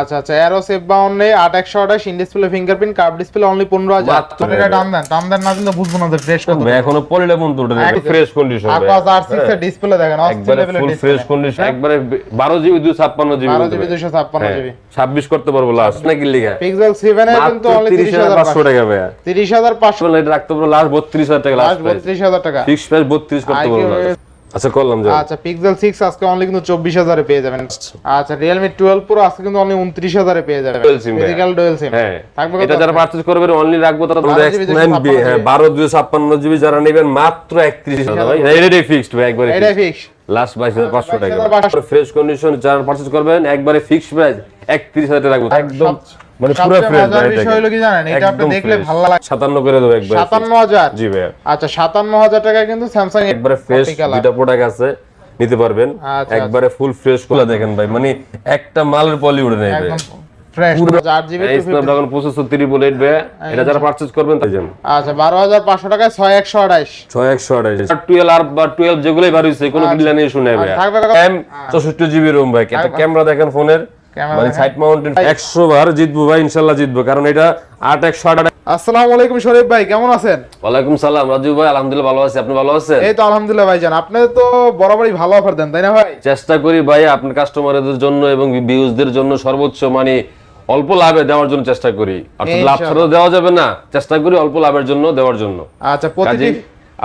আচ্ছা আচ্ছা এরো সেভ বাউন্ডে আট একশো আঠাশ in display fingerprint curve display only পনেরো হাজার। এটা দাম দেন দাম দেন না কিন্তু বুঝব না ফ্রেশ কত। এখনও পলিটা পর্যন্ত উঠে fresh condition Aquos R six এর ডিসপ্লে দেখেন একবারে ফুল ফ্রেশ কন্ডিশন একবারে 12 জিবি 256 জিবি বারো জিবি দুশো ছাপ্পান্ন হ্যাঁ। জিবি 26 করতে পারব লাস্ট নাকি লিখা? পিক্সেল সেভেন এর কিন্তু অনলি তিরিশ হাজার 30500 টাকা ভাই তিরিশ হাজার পাঁচশো। রাখতে পারব লাস্ট 32000 টাকা লাস্ট বত্রিশ হাজার টাকা। ফিক্স প্রাইস 32 করতে পারব। আচ্ছা করলাম যা আচ্ছা পিক্সেল সিক্স আজকে অনলি কিন্তু চব্বিশ হাজারে পেয়ে যাবেন। আচ্ছা। রিয়েলমি টুয়েলভ প্রো আজকে কিন্তু অনলি উনত্রিশ হাজারে পেয়ে যাবেন। ফিজিক্যাল ডুয়েল সিম হ্যাঁ। থাকবে এটা যারা পারচেজ করবেন অনলি রাখব তারা 12 GB X9B, হ্যাঁ 12 256 জিবি যারা নেবেন মাত্র 31000 ভাই এটাই ফিক্সড ভাই একবারে এটাই ফিক্স লাস্ট 22500 টাকা। 22,500 ফ্রেশ কন্ডিশন যারা পারচেজ করবেন একবারে ফিক্সড প্রাইস 31000 টাকা রাখব। একদম। মানে পুরো ফ্রেশ বিষয় হলো কি জানেন? এটা আপনি দেখলে ভালো লাগে। 57 করে দেবো একবার সাতান্ন হাজার। জি ভাই। আচ্ছা সাতান্ন হাজার টাকায় কিন্তু স্যামসাং একবারে ফ্রেশ দুইটা প্রোডাক্ট আছে নিতে পারবেন। আচ্ছা, একবারে ফুল ফ্রেশগুলো দেখেন ভাই। মানে একটা মালের পলি উড়ে নেবে ফ্রেশ চার জিবি এই স্ন্যাপড্রাগন প্রসেসর 388 ভাই। এটা যারা পারচেজ করবেন তাই যান। আচ্ছা বারো হাজার পাঁচশো টাকায় ছয় একশো আঠাইশ। 6128 12 আর বা 12 যেগুলোই বার হইছে কোনো বিল্লা নিয়ে শুনে ভাই। থাকবে কত? এম 64 জিবি রুম ভাই। ক্যামেরা দেখেন ফোনের। মানে সাইড মাউন্টেন 100 বার জিতবো ভাই ইনশাআল্লাহ জিতবো। কারণ এটা 8 108 আসসালামু আলাইকুম শরীফ ভাই কেমন আছেন? ওয়ালাইকুম সালাম রাজু ভাই আলহামদুলিল্লাহ ভালো আছি। আপনি ভালো আছেন? এই তো আলহামদুলিল্লাহ ভাইজান আপনি তো বরাবরই ভালো অফার দেন তাই না ভাই? চেষ্টা করি ভাই আপনার কাস্টমারদের জন্য এবং ভিউজদের জন্য সর্বোচ্চ মানে অল্প লাভে দেওয়ার জন্য চেষ্টা করি। অর্থাৎ লাভ। ছাড়াও দেওয়া যাবে না চেষ্টা করি অল্প লাভের জন্য দেওয়ার জন্য। আচ্ছা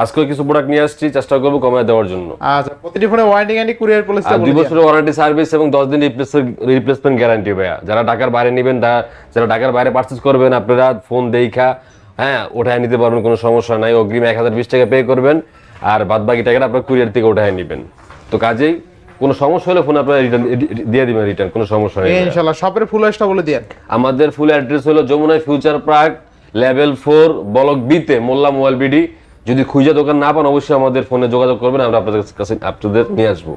আজকে কিছু প্রোডাক্ট নিয়ে আসছি চেষ্টা করব কমায় দেওয়ার জন্য। আচ্ছা প্রতিটি ফোনে ওয়ারেন্টি গ্যারান্টি কুরিয়ার পলিসিটা আর দুই বছরের ওয়ারেন্টি সার্ভিস এবং দশ দিন রিপ্লেসমেন্ট গ্যারান্টি ভাইয়া। যারা ঢাকার বাইরে নেবেন যারা ঢাকার বাইরে পার্চেস করবেন আপনারা ফোন দেখা হ্যাঁ ওঠায় নিতে পারবেন কোনো সমস্যা নাই। অগ্রিম এক হাজার বিশ টাকা পে করবেন আর বাদ বাকি টাকাটা আপনার কুরিয়ার থেকে ওঠায় নেবেন। তো কাজেই কোনো সমস্যা হলে ফোন আপনারা রিটার্ন দিয়ে দিবেন রিটার্ন কোনো সমস্যা নেই। ইনশাআল্লাহ শপের ফুল অ্যাড্রেসটা বলে দিন আমাদের ফুল অ্যাড্রেস হলো Jamuna future park level four block বিতে মোল্লা মোবাইল বিডি যদি খুঁজে দোকান না পান অবশ্যই আমাদের ফোনে যোগাযোগ করবেন আমরা আপনাদের কাছে আপনাদের নিয়ে আসব।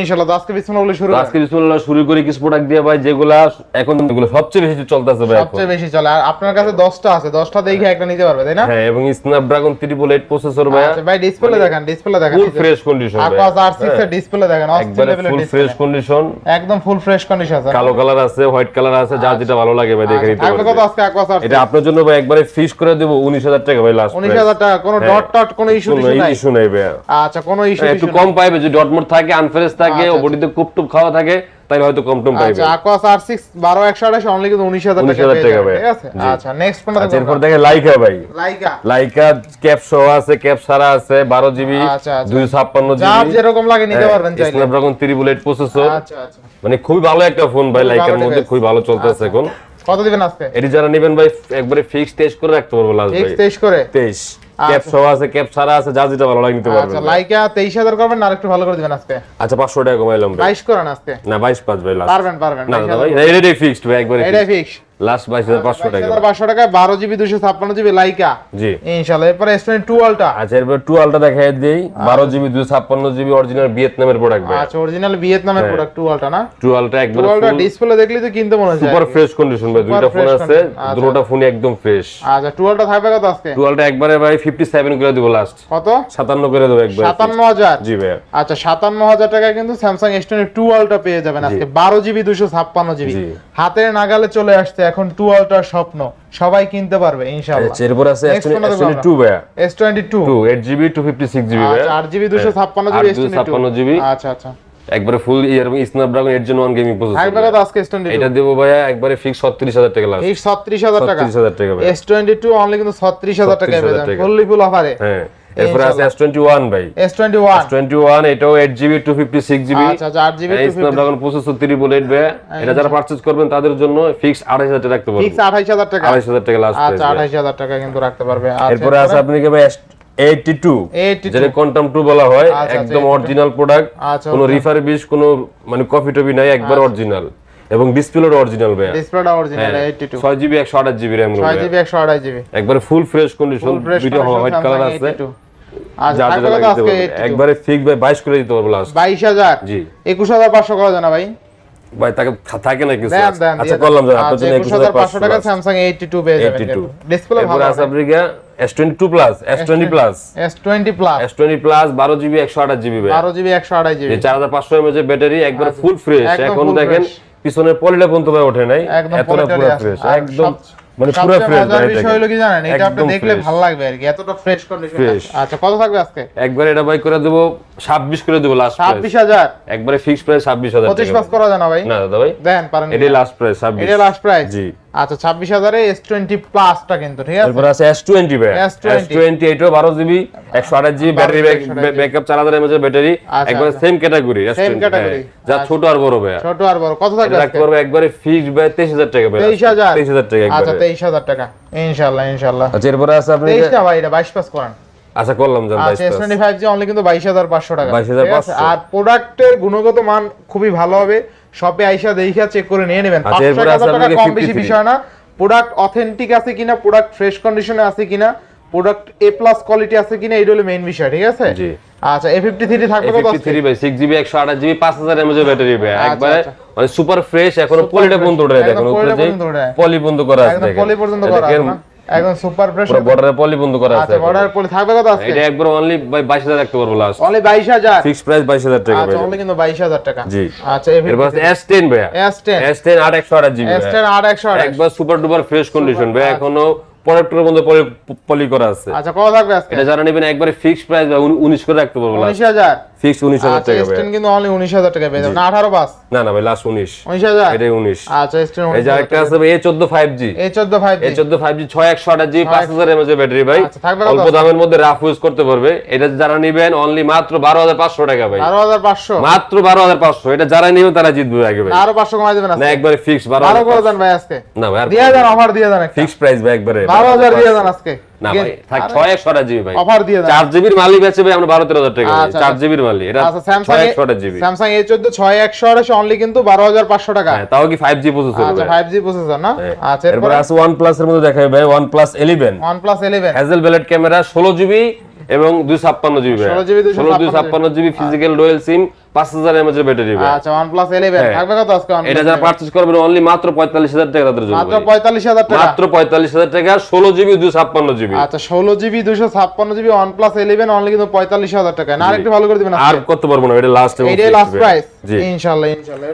ইনশাআল্লাহ আজকে বিসমিল্লাহ বলে শুরু। আজকে বিসমিল্লাহ শুরু করি কিছু প্রোডাক্ট দিয়ে ভাই যেগুলা এখন এগুলো সবচেয়ে বেশি চলতেছে ভাই সবচেয়ে বেশি চলে। আর আপনার কাছে 10টা আছে 10টা দেখে একটা নিতে পারবে তাই না? হ্যাঁ এবং স্ন্যাপড্রাগন ট্রিপল এইট প্রসেসর ভাই। আচ্ছা ভাই ডিসপ্লে দেখেন ডিসপ্লে দেখেন। Full fresh condition Aquos R six এর ডিসপ্লে দেখেন অস্থির লেভেলের ফুল ফ্রেশ কন্ডিশন একদম ফুল ফ্রেশ কন্ডিশন আছে কালো কালার আছে হোয়াইট কালার আছে যার যেটা ভালো লাগে ভাই দেখে নিতে থাকবে কত পারবেন। আজকে আর এটা আপনার জন্য ভাই একবারে ফিক্স করে দেব 19000 টাকা ভাই লাস্ট 19000 টাকা কোনো ডট টট কোনো ইস্যু নাই? ইস্যু নাই ভাই আচ্ছা কোনো ইস্যু একটু কম পাইবে যদি থাকে আনফ্রেশ থাকে আচ্ছা, বডিতে কুপ টুপ খাওয়া থাকে তাহলে হয়তো কম টম পাইবে। আচ্ছা আকোয়াস আর সিক্স বারো একশো আঠাশ অনলি কিন্তু উনিশ হাজার টাকা 19,000 পেয়ে টাকা ঠিক আছে? আচ্ছা নেক্সট কোনটা আচ্ছা এরপর দেখে লাইকা ভাই। লাইকা লাইকা ক্যাপ আছে ক্যাপ সারা আছে 12 জিবি আচ্ছা, আচ্ছা। 256 যার জিবি যেরকম লাগে নিতে পারবেন চাইলে। স্ন্যাপড্রাগন 388 প্রসেসর আচ্ছা আচ্ছা। মানে খুবই ভালো একটা ফোন ভাই লাইকার মধ্যে খুবই ভালো চলতেছে এখন। কত দিবেন আজকে? এটি যারা নেবেন ভাই একবারে ফিক্স টেস্ট করে রাখতে পারব লাস্ট ভাই। তেইশ করে? 23 ক্যাপ সহ আছে ক্যাপ সারা আছে যা যেটা ভালো লাগে নিতে আচ্ছা পারবেন। লাইকা তেইশ হাজার করবেন না একটু ভালো করে দিবেন আজকে। আচ্ছা 500 টাকা কমাইলাম ভাই। বাইশ করেন আজকে। না 22 পাঁচ ভাই পারবেন পারবেন না না ভাই এটাই ফিক্সড ভাই একবারে এটাই ফিক্স লাস্ট 22500 টাকা। পাঁচশো টাকায় বারো জিবি দুশো ছাপ্পান্ন জিবি লাইকা। জি। ইনশাল্লাহ এরপরে এস টোয়েন্টি টু আলটা আচ্ছা এরপর দেখাই দেই। বারো জিবি দুশো ছাপ্পান্ন জিবি অরিজিনাল ভিয়েতনামের প্রোডাক্ট আচ্ছা অরিজিনাল ভিয়েতনামের প্রোডাক্ট টু আলটা না? টু আলটা ডিসপ্লে দেখলি তো কিনতে মনে হয়। সুপার ফ্রেশ কন্ডিশন ভাই দুইটা ফোন আছে আচ্ছা। দুটোটা ফোনই একদম ফ্রেশ আচ্ছা টু আলটা থাকবে কত আজকে? টুয়েলটা একবারে ভাই ফিফটি সেভেন করে দিব লাস্ট কত? সাতান্ন করে দেবো একবার। সাতান্ন হাজার? জি ভাই আচ্ছা সাতান্ন হাজার কিন্তু স্যামসাং এস টোয়েন্টি টু আলটা পেয়ে যাবেন আজকে। বারো জিবি দুশো ছাপ্পান্ন জিবি। হাতের নাগালে চলে আসছে এখন টু আলটার স্বপ্ন। সবাই কিনতে পারবে ইনশাল্লাহ আচ্ছা এরপর আছে Next কোনটা দেখব আমরা? টু ভাই S twenty two two eight GB two fifty six GB ভাই আচ্ছা আচ্ছা আচ্ছা। একবারে full year Snapdragon eight gen one gaming থাকবে প্রসেসর কত আজকে এস টোয়েন্টি এটা দেবো ভাইয়া একবারে ফিক্স ছত্রিশ হাজার টাকা লাস্ট এই ছত্রিশ হাজার টাকা। ছত্রিশ হাজার টাকা ভাই এস টোয়েন্টি টু অনলি কিন্তু ছত্রিশ হাজার টাকা 36,000 পেয়ে যাবেন। ফুললি ফুল অফারে হ্যাঁ। এরপরে আছে এস টোয়েন্টি ওয়ান ভাই। S twenty one twenty one এটাও eight GB two fifty six GB আচ্ছা আচ্ছা আট জিবি স্ন্যাপড্রাগন প্রসেসর থ্রি বলে এইট ভাই এটা যারা পারচেজ করবেন তাদের জন্য ফিক্স আড়াইশ হাজার টাকা রাখতে পারবেন ফিক্স আঠাইশ হাজার টাকা। আড়াইশ হাজার টাকা লাস্ট আচ্ছা আঠাইশ হাজার টাকা কিন্তু রাখতে পারবে। আচ্ছা, এরপরে আছে আপনি কি ভাই 82 যেটা কোয়ান্টাম টু বলা হয় আচ্ছা, একদম অরিজিনাল প্রোডাক্ট আচ্ছা, কোনো রিফারবিশ কোনো মানে কপি টপি নাই একবার অরিজিনাল এবং ডিসপ্লেটা অরিজিনাল ভাই ডিসপ্লেটা অরিজিনাল এইটটি টু ছয় জিবি একশো আঠাশ জিবি র্যাম ছয় জিবি একশো আড়াই জিবি একবারে ফুল ফ্রেশ কন্ডিশন দুইটা হোয়াইট কালার আছে। একবারে ফিক্স ভাই বাইশ করে দিতে পারব লাস্ট বাইশ হাজার? জি। একুশ হাজার পাঁচশো করা জানা ভাই? ভাই তাকে থাকে না কিছু আচ্ছা করলাম আপনার জন্য টাকা পেয়ে যাবেন ডিসপ্লে ভালো আছে plus plus plus plus GB GB GB GB battery একবার ফুল ফ্রেশ এখন দেখেন। পিছনের পলিটা পর্যন্ত ভাই ওঠে নাই। একদম এতটা পুরো ফ্রেশ একদম সব- মানে পুরো ফ্রেশ মজার বিষয় হলো কি জানেন? এটা আপনি দেখলে ভালো লাগবে আর কি এতটা ফ্রেশ কন্ডিশন আচ্ছা কত থাকবে আজকে? একবার এটা বাই করে দেব 26 করে দেব লাস্ট ছাব্বিশ হাজার? একবারে ফিক্স প্রাইস ছাব্বিশ হাজার পঁচিশ টাকা পাস করা জানা না ভাই। না দাদা ভাই দেন পারেন। এটা লাস্ট প্রাইস ছাব্বিশ। এটা লাস্ট প্রাইস জি। আচ্ছা ছাব্বিশ হাজারে এস টোয়েন্টি প্লাসটা কিন্তু ঠিক আছে? তারপর আছে এস টোয়েন্টি ভাই S20 এস টোয়েন্টি এটাও বারো জিবি একশো আঠাশ জিবি ব্যাটারি ব্যাকআপ চার হাজার এমএচ ব্যাটারি আচ্ছা, একবারে আচ্ছা। Same category Same category। যা ছোট আর বড় ভাই ছোট আর বড়। কত থাকবে এটা আজকে? রাখতে পারব একবারে ফিক্সড ভাই তেইশ হাজার টাকা ভাই তেইশ হাজার? টাকা আচ্ছা একবারে তেইশ হাজার টাকা। ইনশাল্লাহ ইনশাল্লাহ আচ্ছা এরপরে আছে আপনি তেইশ না ভাই এটা বাইশ পাস করান। আচ্ছা করলাম আচ্ছা S twenty five G only কিন্তু বাইশ হাজার পাঁচশো টাকা। 22,500 ঠিক আছে? আর প্রোডাক্টের গুণগত মান খুবই ভালো হবে। শপে আইসা দেখা চেক করে নিয়ে নেবেন। আচ্ছা, টাকা কম বেশি বিষয় না। প্রোডাক্ট অথেন্টিক আছে কিনা প্রোডাক্ট ফ্রেশ কন্ডিশনে আছে কিনা প্রোডাক্ট এ প্লাস কোয়ালিটি আছে কিনা এইটা হলো মেইন বিষয় ঠিক আছে? জি। আচ্ছা এ ফিফটি থ্রি থাকবে কত? থ্রি বাই সিক্স জিবি একশো আঠাশ জিবি পাঁচ হাজার এমএচ ব্যাটারি ভাই। আচ্ছা, একবারে আচ্ছা। মানে সুপার ফ্রেশ এখনও পলিটা পর্যন্ত উঠে দেখুন পলি বন্ধ করা আছে পলি পর্যন্ত এটা করা আছে দেখেন, না? একদম সুপার ফ্রেশ পুরো বর্ডারে পলি বন্ধ করা আছে আচ্ছা বর্ডার পলি থাকবে কত আজকে? এটা একবার অনলি ভাই বাইশ হাজার রাখতে পারব লাস্ট অনলি বাইশ হাজার? ফিক্স প্রাইস বাইশ হাজার টাকা আচ্ছা অনলি কিন্তু বাইশ হাজার টাকা। জি। আচ্ছা এ এরপর আছে এস টেন ভাইয়া। এস টেন এস টেন আট একশো আঠাশ জিবি এস টেন আট একশো আঠাশ। একবার সুপার ডুপার ফ্রেশ কন্ডিশন ভাই এখনও প্রোডাক্টের মধ্যে পলি করা আছে। আচ্ছা কত থাকবে আজকে? এটা যারা নেবেন একবারে ফিক্স প্রাইস উনিশ করে রাখতে পারব উনিশ হাজার? ফিক্স আচ্ছা টাকা ভাই স্টেন কিন্তু অনলি উনিশ হাজার টাকা পেয়ে যাবেন আঠারো পাস না না ভাই লাস্ট উনিশ। উনিশ হাজার? এটাই উনিশ। আচ্ছা স্টেন এই যে আরেকটা আছে এ চোদ্দ ফাইভ জি এই চোদ্দ ফাইভ এ চোদ্দ ফাইভ জি ছয় একশো আঠাশ জিবি পাঁচ হাজার এমএচ ব্যাটারি ভাই। আচ্ছা, অল্প দামের মধ্যে রাফ ইউজ করতে পারবে। এটা যারা নিবেন অনলি মাত্র বারো হাজার পাঁচশো টাকা ভাই। বারো হাজার পাঁচশো। মাত্র বারো হাজার পাঁচশো। এটা যারা নিবে তারা জিতবে আগে ভাই। আরও পাঁচশো কমাই দেবেন না একবারে ফিক্স বারো বারো করে দেন ভাই আজকে। না ভাই দিয়ে দেন অফার দিয়ে দেন একটা। ফিক্স প্রাইস ভাই একবারে। বারো হাজার দিয়ে দেন আজকে। না ভাই থাক ছয় একশো আঠাশ জিবি ভাই। অফার দিয়ে জিবির ভাই আমরা টাকা জিবির এটা আচ্ছা স্যামসাং জিবি। স্যামসাং অনলি কিন্তু টাকা। হ্যাঁ তাও কি প্রসেসর আচ্ছা প্রসেসর না? আচ্ছা এরপর আছে ওয়ানের মধ্যে দেখাবে ভাই হ্যাজেল ব্লেড ক্যামেরা ষোলো জিবি এবং দুই ছাপ্পান্ন জিবি 16 GB, 256 ষোলো দুই ছাপ্পান্ন জিবি। ফিজিক্যাল ডোয়েল সিম পাঁচ হাজার এর ব্যাটারি আচ্ছা ওয়ান প্লাস ইলেভেন হ্যাঁ। থাকবে কত আজকে এটা যারা পারচেজ করবেন অনলি মাত্র পঁয়তাল্লিশ হাজার টাকা তাদের জন্য মাত্র ভাই। পঁয়তাল্লিশ হাজার টাকা? মাত্র পঁয়তাল্লিশ হাজার টাকা ষোলো জিবি দুই ছাপ্পান্ন জিবি আচ্ছা ষোলো জিবি দুশো ছাপ্পান্ন GB OnePlus eleven only কিন্তু পঁয়তাল্লিশ হাজার টাকা। না আরেকটু ভালো করে দিবেন আর করতে পারব না এটা লাস্ট এইটাই লাস্ট প্রাইস ইনশাআল্লাহ ইনশাআল্লাহ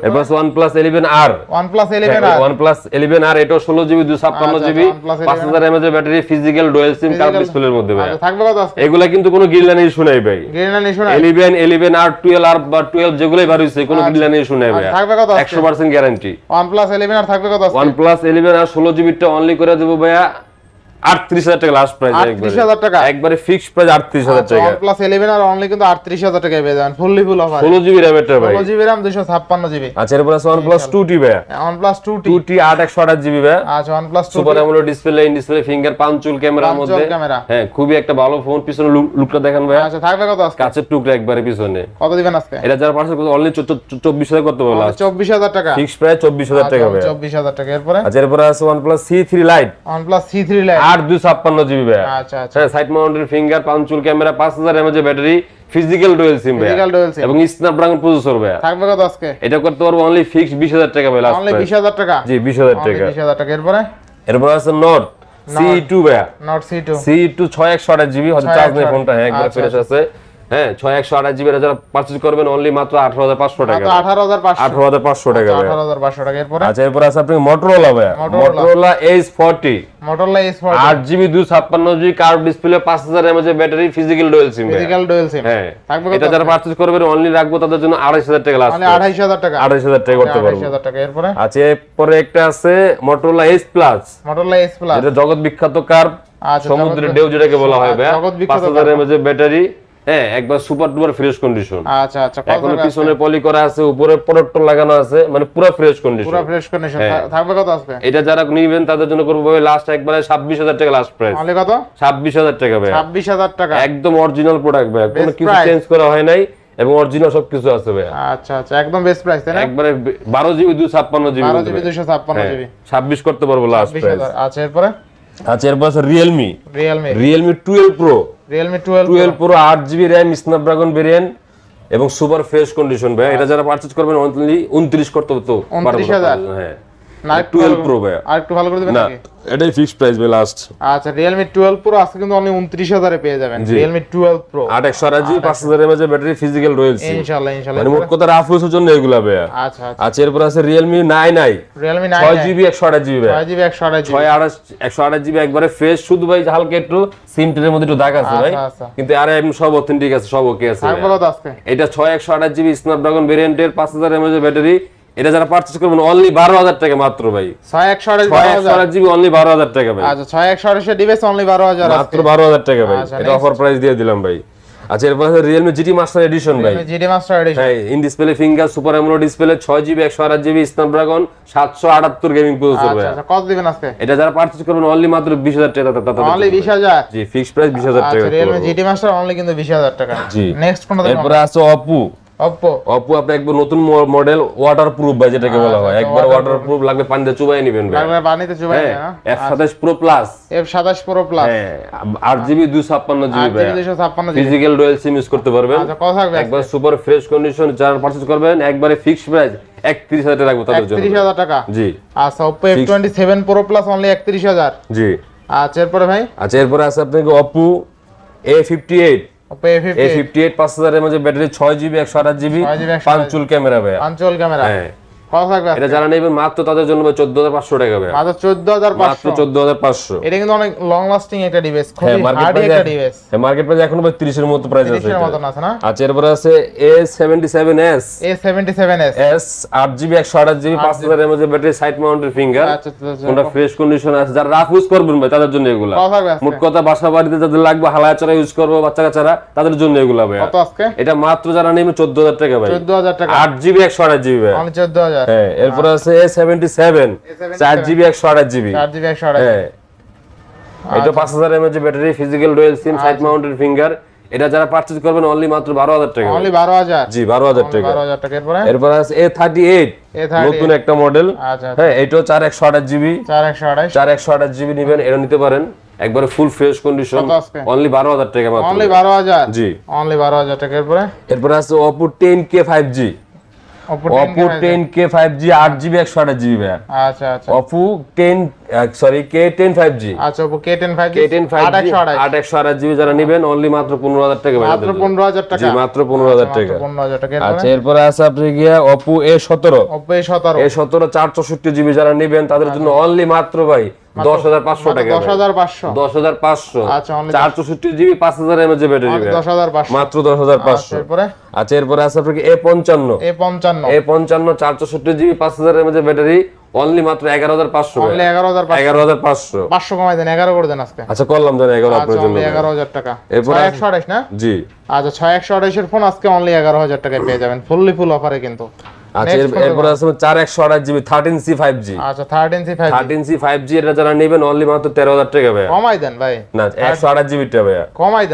এটাও ষোলো জিবি দুই ছাপ্পান্ন আচ্ছা, জিবি OnePlus 11 পাঁচ হাজার এমএচ এর battery physical dual SIM curve ডিসপ্লের মধ্যে ভাই। আচ্ছা, থাকবে কত আজকে? এগুলা কিন্তু কোনো গিল্লানি ইস্যু নাই ভাই। গ্রিনা নিশো না ইলেভেন ইলেভেন আর টুয়েলভ যেগুলোই বার হয়েছে কোনো গিল্লানি ইস্যু শুনে ভাই আচ্ছা, থাকবে কত আজকে? একশো percent guarantee OnePlus eleven R থাকবে কত আজকে? ওয়ান প্লাস ইলেভেন আর ষোলো জিবিটা অনলি করে দেবো ভাইয়া। আটত্রিশ হাজার টাকা লাস্ট প্রাইস 38,000 টাকা? একবারে প্রাইস টাকা। প্লাস আর অনলি কিন্তু টাকায় পেয়ে যাবেন ফুললি ফুল অফার জিবি ভাই। জিবি জিবি আচ্ছা এরপর আছে জিবি আচ্ছা super display in display finger punch hole ক্যামেরার মধ্যে। হ্যাঁ খুবই একটা ভালো ফোন পিছনে লুকটা দেখেন ভাইয়া। আচ্ছা থাকবে কত আজকে? কাছের টুকরা একবারে পিছনে। কত দিবেন আজকে? এটা যারা পার্সেল করতে অনলি চব্বিশ হাজার করতে পারব লাস্ট চব্বিশ হাজার টাকা। ফিক্স প্রাইস চব্বিশ হাজার টাকা ভাইয়া। চব্বিশ হাজার টাকা। এরপরে? আচ্ছা এরপরে আছে OnePlus C three lite one আট দুই ছাপ্পান্ন জিবি আচ্ছা আচ্ছা। হ্যাঁ side mounted finger punch hole camera পাঁচ হাজার mAh battery physical dual SIM. এবং স্ন্যাপড্রাগন প্রসেসর ভাইয়া। থাকবে কত আজকে? এটা করতে পারব অনলি ফিক্স বিশ হাজার টাকা ভাই লাস্ট অনলি বিশ হাজার টাকা? জি বিশ হাজার টাকা। বিশ হাজার টাকা। এরপরে? এরপর আছে নট সি টু ভাইয়া। Nord C two C two ছয় একশো জিবি হয়তো চার্জ নেই ফোনটা হ্যাঁ একবার আচ্ছা, ফ্রেশ আছে। হ্যাঁ ছয় একশো আঠাশ জিবি যারা পারচেজ করবেন অনলি মাত্র আঠারো হাজার পাঁচশো টাকা তো আঠারো হাজার আঠারো হাজার পাঁচশো টাকা আঠারো হাজার পাঁচশো টাকা। এরপরে? আচ্ছা এরপর আছে আপনি মোটরোলা ভাইয়া। Motorola edge forty Motorola S four আট জিবি দুই ছাপ্পান্ন জিবি কার্ভ ডিসপ্লে পাঁচ হাজার mAh battery physical dual SIM physical dual SIM হ্যাঁ। এটা যারা পারচেজ করবেন অনলি রাখব তাদের জন্য আড়াইশ হাজার টাকা লাস্ট হাজার টাকা। আড়াইশ হাজার টাকা করতে আঠাইশ পারব। টাকা। এরপরে? আচ্ছা এরপরে একটা আছে Motorola edge plus Motorola S plus এটা জগৎ বিখ্যাত কার্ভ আচ্ছা, সমুদ্রের ঢেউ যেটাকে বলা হয় জগৎ পাঁচ হাজার এমএচ ব্যাটারি হ্যাঁ একবার সুপার ডুপার ফ্রেশ কন্ডিশন আচ্ছা আচ্ছা এখনও পিছনে পলি করা আছে উপরে লাগানো আছে মানে পুরো ফ্রেশ কন্ডিশন পুরো ফ্রেশ কন্ডিশন হ্যাঁ। থাকবে কত এটা যারা নিবেন তাদের জন্য করব লাস্ট একবারে ছাব্বিশ হাজার টাকা লাস্ট প্রাইস অনলি কত? ছাব্বিশ হাজার টাকা ভাই। ছাব্বিশ হাজার টাকা। একদম অরিজিনাল প্রোডাক্ট ভাই। কোনো কিছু চেঞ্জ করা হয় নাই এবং অরিজিনাল সবকিছু আছে ভাই। আচ্ছা আচ্ছা একদম বেস্ট প্রাইস তাই না? একবারে বারো জিবি দুই ছাপ্পান্ন জিবি বারো জিবি দুশো ছাপ্পান্ন জিবি। ছাব্বিশ করতে পারব লাস্ট প্রাইস আচ্ছা এরপরে? আচ্ছা এরপর আছে realme realme realme twelve pro realme twelve twelve pro আট জিবি র্যাম স্ন্যাপড্রাগন ভেরিয়েন্ট এবং সুপার ফ্রেশ কন্ডিশন ভাই। এটা যারা পারচেজ করবেন অনলি উনত্রিশ করতে হতো হ্যাঁ। না একটু টুয়েলভ ভালো- প্রো ভাইয়া। আর একটু ভালো করে দেবেন নাকি? এটাই ফিক্সড প্রাইস ভাই লাস্ট আচ্ছা আজকে কিন্তু অনলি পেয়ে যাবেন। ব্যাটারি ফিজিক্যাল মানে মোট কথা রাফ ইউজের জন্য এগুলা আচ্ছা আচ্ছা। আচ্ছা এরপর আছে একবারে ফ্রেশ শুধু ভাই হালকা একটু সিমটের মধ্যে একটু দাগ আছে ভাই। আচ্ছা, আচ্ছা। কিন্তু আর সব অথেন্টিক আছে সব ওকে আছে এটা ভেরিয়েন্টের ব্যাটারি। এটা যারা পারচেস করবেন অনলি বারো হাজার টাকা মাত্র ভাই। ছয় একশো জিবি অনলি বারো হাজার টাকা ভাই। আচ্ছা ছয় একশো আঠাশের ডিভাইস অনলি বারো হাজার মাত্র বারো হাজার টাকা ভাই। আচ্ছা, এটা অফার প্রাইস দিয়ে দিলাম ভাই। আচ্ছা এরপর আছে ভাই। হ্যাঁ in display finger super gaming processor ভাই। আচ্ছা কত দিবেন আজকে? এটা যারা করবেন অনলি মাত্র বিশ হাজার টাকা অনলি জি ফিক্সড প্রাইস টাকা আচ্ছা অনলি কিন্তু বিশ হাজার টাকা। জি। নেক্সট কোনটা দেখব? এরপরে আছে অপু অপু আপনি একবার নতুন মডেল ওয়াটার প্রুফ ভাই যেটাকে বলা হয়। একবার ওয়াটার প্রুফ লাগবে পানি দিয়ে চুবাই নেবেন ভাই। লাগবে বানিতে চুবাই হ্যাঁ না এফ সাতাশ প্রো প্লাস এফ সাতাশ প্রো প্লাস হ্যাঁ আট জিবি দুই ছাপ্পান্ন জিবি দুশো ছাপ্পান্ন ফিজিক্যাল ডুয়েল সিম ইউজ করতে পারবেন। আচ্ছা একবার সুপার ফ্রেশ কন্ডিশন যারা পারচেজ করবেন একবারে ফিক্সড প্রাইস একত্রিশ হাজার টাকা রাখব তাদের জন্য। একত্রিশ হাজার টাকা? জি। আচ্ছা twenty seven pro plus only একত্রিশ হাজার। জি। আচ্ছা এরপরে ভাই? আচ্ছা এরপরে আছে আপনাকে Oppo A fifty eight Oppo A A fifty fifty eight পাঁচ হাজারের মধ্যে ব্যাটারি 6 জিবি একশো আঠাশ জিবি 6 GB, 128 পাঁচচুল ক্যামেরা ভাই আঞ্চল ক্যামেরা। হ্যাঁ। এটা যারা নেবেন মাত্র তাদের জন্য চোদ্দ হাজার পাঁচশো টাকা মাত্র মাত্র এটা কিন্তু অনেক লং লাস্টিং একটা ডিভাইস খুবই হার্ডি একটা ডিভাইস মার্কেট প্রাইস এখনও ভাই মতো প্রাইস আছে আছে না? আচ্ছা এরপরে আছে ব্যাটারি সাইড ফিঙ্গার কোনটা ফ্রেশ কন্ডিশন আছে? যারা রাফ ইউজ করবেন ভাই তাদের জন্য এগুলা। মোট কথা বাসা বাড়িতে যাদের লাগবে হালায়া চারা ইউজ করব বাচ্চা কাচ্চারা তাদের জন্য এগুলা ভাই এটা মাত্র যারা নেবে চোদ্দ হাজার টাকা ভাই। চোদ্দ হাজার টাকা। আট জিবি একশো আঠাশ জিবি ভাই অনলি চোদ্দ হাজার হ্যাঁ এরপরে আছে এ সেভেন্টি সেভেন চার জিবি একশো আঠাশ জিবি। চার জিবি একশো আঠাশ হ্যাঁ। এটা পাঁচ হাজার mAh battery physical dual SIM side mounted finger এটা যারা পারচেজ করবেন অনলি মাত্র বারো হাজার টাকা অনলি বারো হাজার? জি বারো হাজার টাকা। বারো হাজার টাকা। এরপরে? এরপর আছে এ থার্টি এইট A38 নতুন একটা মডেল আচ্ছা আচ্ছা। হ্যাঁ এটাও চার একশো আঠাশ জিবি। চার একশো আঠাশ। চার একশো আঠাশ জিবি নিবেন এটা নিতে পারেন। একবারে ফুল ফ্রেশ কন্ডিশন অনলি বারো হাজার টাকা মাত্র। অনলি বারো হাজার? জি। অনলি বারো হাজার টাকা। এরপরে? এরপরে আছে Oppo ten K five G Oppo ten K five G আট জিবি একশো আঠাশ জিবি ভাইয়া আচ্ছা আচ্ছা। Oppo ten sorry K ten five G আচ্ছা Oppo K ten five K ten five আট একশো আঠাশ। আট একশো আঠাশ জিবি যারা নিবেন অনলি মাত্র পনেরো হাজার টাকা মাত্র পনেরো হাজার টাকা। জি মাত্র পনেরো হাজার টাকা। পনেরো হাজার টাকা। আচ্ছা এরপরে আছে আপনি গিয়া অপো এ সতেরো। ওপো এ সতেরো। এ সতেরো চার চৌষট্টি জিবি যারা নিবেন তাদের জন্য অনলি মাত্র ভাই দশ হাজার পাঁচশো টাকা দশ হাজার পাঁচশো। দশ হাজার পাঁচশো। আচ্ছা, only চার চৌষট্টি জিবি পাঁচ হাজার এমএচ ব্যাটারি দশ হাজার মাত্র দশ হাজার আচ্ছা পাঁচশো আচ্ছা এরপরে আছে আপনাকে এ পঞ্চান্ন। এ পঞ্চান্ন। এ পঞ্চান্ন চার চৌষট্টি জিবি পাঁচ হাজার এমএচ ব্যাটারি অনলি মাত্র এগারো হাজার পাঁচশো এগারো হাজার পাঁচশো। পাঁচশো। কমাই দেন এগারো করে দেন আজকে। আচ্ছা করলাম জানি এগারো আপনার জন্য এগারো হাজার টাকা। এরপরে একশো আঠাশ না? জি। আচ্ছা ছয় একশো আঠাশের ফোন আজকে অনলি এগারো হাজার টাকায় পেয়ে যাবেন। ফুললি ফুল অফারে কিন্তু। আচ্ছা এরপরে আছে চার একশো আঠাশ GB thirteen C five G আচ্ছা thirteen C five thirteen C five G এটা যারা নেবেন অনলি মাত্র তেরো হাজার টাকা ভাইয়া। কমাই দেন ভাই। না কমাই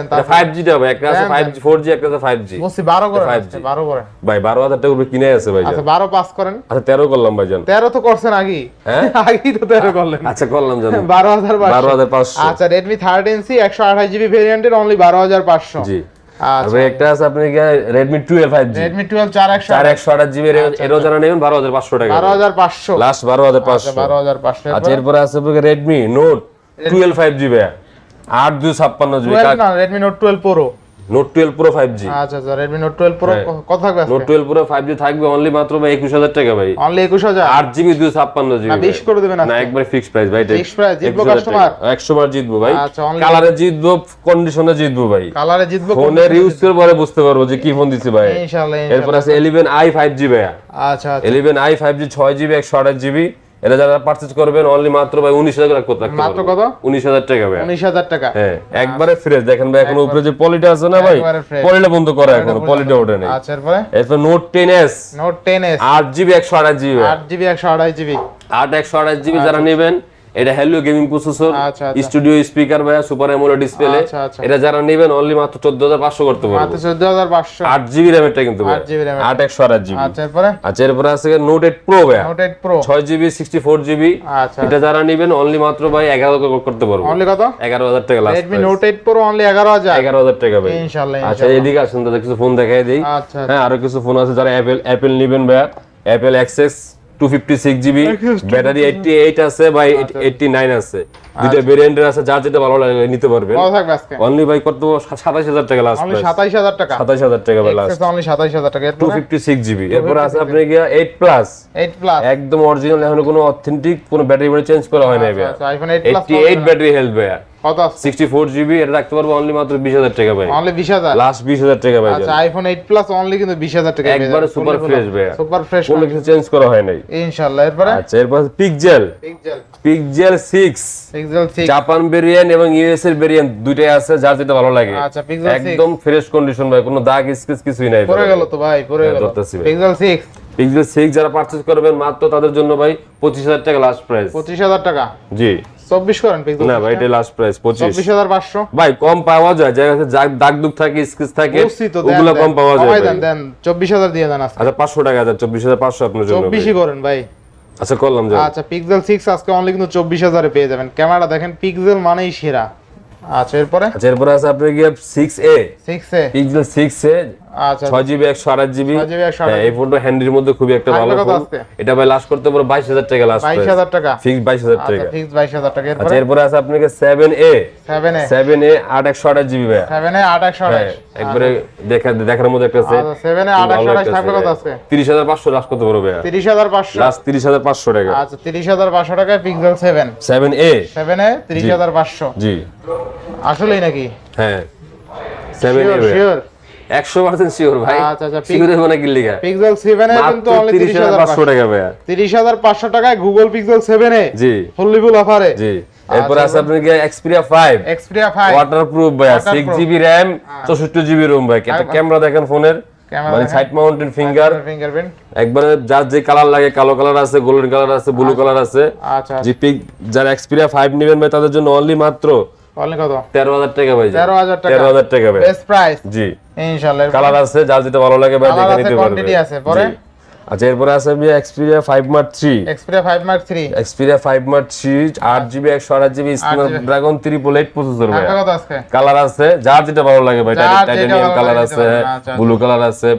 ভাই একটা আছে দেন, ফাইভ জি ফোর জি একটা আছে বলছি করে 5G বারো করে। ভাই বারো হাজার টাকা উপরে কিনে আছে ভাই আচ্ছা বারো পাস করেন। আচ্ছা তেরো করলাম ভাইজান তেরো তো করছেন আগেই। হ্যাঁ? আগেই তো তেরো করলেন। আচ্ছা করলাম জানো। বারো হাজার বারো হাজার পাঁচশো। আচ্ছা রেডমি থার্টিন সি একশো আঠাশ জিবি ভেরিয়েন্টের অনলি বারো হাজার পাঁচশো। জি। আচ্ছা। একটা আছে আপনি রেডমি টুয়েলভ চার একশো চার একশো আঠাশ জিবি এরও যারা নেবেন বারো হাজার পাঁচশো টাকা বারো হাজার পাঁচশো। লাস্ট বারো হাজার পাঁচশো। বারো হাজার পাঁচশো। আচ্ছা এরপরে আছে Redmi note twelve five G ভাইয়া। আট দুই ছাপ্পান্ন জিবি। না Redmi note twelve pro note 12 pro 5G আচ্ছা অনলি হ্যাঁ। মাত্র ভাই 21000 টাকা ভাই। অনলি 21000 8GB ফিক্সড প্রাইস ভাই। ফিক্সড প্রাইস জিতবো ভাই। কালারে জিতবো কন্ডিশনে জিতবো ভাই। কালারে জিতবো ফোনের ইউজ করে বুঝতে পারব যে কি ফোন দিছে ভাই। ইনশাআল্লাহ এরপর আছে 11i 5G ভাই আচ্ছা আচ্ছা। 11i 5G 6GB 128GB এটা যারা পারচেজ করবেন অনলি মাত্র ভাই উনিশ হাজার টাকা রাখতে মাত্র কত? উনিশ হাজার টাকা ভাই। উনিশ হাজার টাকা। হ্যাঁ একবারে ফ্রেশ দেখেন ভাই এখন উপরে যে পলিটা আছে না ভাই পলিটা বন্ধ করা এখন পলিটা ওঠে নাই আচ্ছা এরপরে? এরপর note ten S note ten S আট জিবি একশো আঠাশ জিবি আট জিবি একশো আড়াই জিবি আট একশো আঠাশ জিবি যারা নেবেন এটা Helio gaming processor studio speaker ভাই সুপার অ্যামোলেড ডিসপ্লে এটা যারা নেবেন অনলি মাত্র 14500 করতে পারবে। মাত্র 14500 8 জিবি র‍্যাম এটা কিন্তু 8 জিবি র‍্যাম 8 128 জিবি আচ্ছা এরপরে? আচ্ছা এরপরে আছে নোট 8 প্রো ভাই নোট 8 প্রো 6 জিবি 64 জিবি আচ্ছা। এটা যারা নেবেন অনলি মাত্র ভাই 11000 করতে পারবে। অনলি কত? 11000 টাকা last Redmi note 8 pro only 11000 11000 টাকা ভাই। ইনশাআল্লাহ আচ্ছা এদিকে আসুন দাদা কিছু ফোন দেখাই দেই। আচ্ছা হ্যাঁ আরও কিছু ফোন আছে যারা অ্যাপল অ্যাপল নেবেন ভাই অ্যাপল এক্সএস 256 জিবি ব্যাটারি 88 আছে ভাই 89 আছে। দুটো ভেরিয়েন্টের আছে যা যেটা ভালো লাগে নিতে পারবেন। অনলি ভাই কত? 27000 টাকা লাস্ট অনলি 27000 টাকা। 27000 টাকা ভাই লাস্ট অনলি 27000 টাকা। 256 জিবি এরপর আছে আপনি গিয়া 8 প্লাস 8 প্লাস একদম অরিজিনাল এখন কোনো অথেন্টিক কোনো ব্যাটারি চেঞ্জ করা হয় না ভাই আইফোন 8 প্লাস 88 ব্যাটারি হেলথ ভাই কত আছে? সিক্সটি ফোর জিবি এটা রাখতে পারব অনলি মাত্র বিশ হাজার টাকা ভাই। অনলি বিশ হাজার? লাস্ট বিশ হাজার টাকা ভাই আচ্ছা আইফোন এইট প্লাস অনলি কিন্তু বিশ হাজার টাকা একবারে super fresh ভাইয়া। সুপার ফ্রেশ কোনো কিছু চেঞ্জ করা হয় নাই। ইনশাআল্লাহ এরপরে? আচ্ছা এরপর pixel pixel pixel six pixel 6 Japan variant এবং ইউএস এর ভেরিয়েন্ট দুইটাই আছে যার যেটা ভালো লাগে। আচ্ছা, Pixel 6 একদম ফ্রেশ কন্ডিশন ভাই কোনো দাগ কিছুই নাই পড়ে গেল তো ভাই পড়ে হ্যাঁ, গেল। পিক্সেল 6 পিক্সেল সিক্স যারা পারচেজ করবেন মাত্র তাদের জন্য ভাই পঁচিশ হাজার টাকা লাস্ট প্রাইস পঁচিশ হাজার টাকা। জি। চব্বিশ করেন না ভাই এটা লাস্ট প্রাইস পঁচিশ। চব্বিশ হাজার পাঁচশো। ভাই কম পাওয়া যায় জায়গাতে দাগ দুগ থাকে স্কেচ থাকে বুঝছি তো দেন, ওগুলো কম পাওয়া যায় দেন দেন চব্বিশ হাজার দিয়ে দেন আচ্ছা পাঁচশো টাকা আছে চব্বিশ হাজার পাঁচশো আপনার জন্য চব্বিশই করেন ভাই। আচ্ছা করলাম আচ্ছা পিক্সেল সিক্স আজকে অনলি কিন্তু চব্বিশ হাজারে পেয়ে যাবেন। ক্যামেরা দেখেন পিক্সেল মানেই সেরা। আচ্ছা এরপরে? আচ্ছা এরপরে আছে আপনার গিয়ে six A six A pixel six A ছয় জিবি একশো আট জিবি। 6GB 128 এই ফোনটা হ্যান্ডির মধ্যে খুবই একটা ভালো ফোন এটা ভাই লাস্ট করতে পারো বাইশ হাজার টাকা লাস্ট বাইশ হাজার টাকা? ফিক্স বাইশ হাজার আচ্ছা টাকা। ফিক্স বাইশ হাজার টাকা। আচ্ছা এরপরে আছে আপনাকে seven A seven A seven A আট একশো আঠাশ জিবি ভাই সেভেন এ আট একশো হ্যাঁ, আঠাশ একবারে দেখা দেখার মধ্যে একটা আচ্ছা সেভেন এ আট একশো আঠাশ থাকবে কত আজকে তিরিশ হাজার পাঁচশো লাস্ট করতে পারো ভাইয়া। তিরিশ হাজার পাঁচশো। লাস্ট তিরিশ হাজার পাঁচশো টাকা। আচ্ছা তিরিশ হাজার পাঁচশো টাকায় pixel seven seven A seven A তিরিশ হাজার পাঁচশো। জি। আসলেই নাকি? হ্যাঁ। সেভেন এ শিওর শিওর একশো পার্সেন্ট ভাই। আচ্ছা, আচ্ছা, মানে কি লিখা পিক্সেল এ কিন্তু অনলি টাকা টাকায় গুগল পিক্সেল সেভেন এ জি। ফুললি ফুল অফারে জি। এরপর আছে আপনার কি Xperia five Xperia five waterproof ভাইয়া Waterproof। Six GB RAM GB ROM ভাই। ক্যামেরা দেখেন ফোনের। মানে সাইড মাউন্টেন ফিঙ্গার ফিঙ্গারপ্রিন্ট একবারে যার যে কালার লাগে কালো কালার আছে গোল্ডেন কালার আছে ব্লু কালার আছে। আচ্ছা। জি পিক যারা এক্সপিরিয়া ফাইভ নেবেন ভাই তাদের জন্য অনলি মাত্র অনলি কত? তেরো হাজার টাকা ভাই তেরো হাজার টাকা। তেরো হাজার টাকা ভাই। বেস্ট প্রাইস জি। ইনশাআল্লাহ কালার আছে যেটা ভালো লাগে ভাই দেখে নিতে পরে? আচ্ছা এরপরে প্রসেসর ভাই কালার আছে যেটা ভালো লাগে ভাই টাইটানিয়াম কালার আছে ব্লু কালার আছে।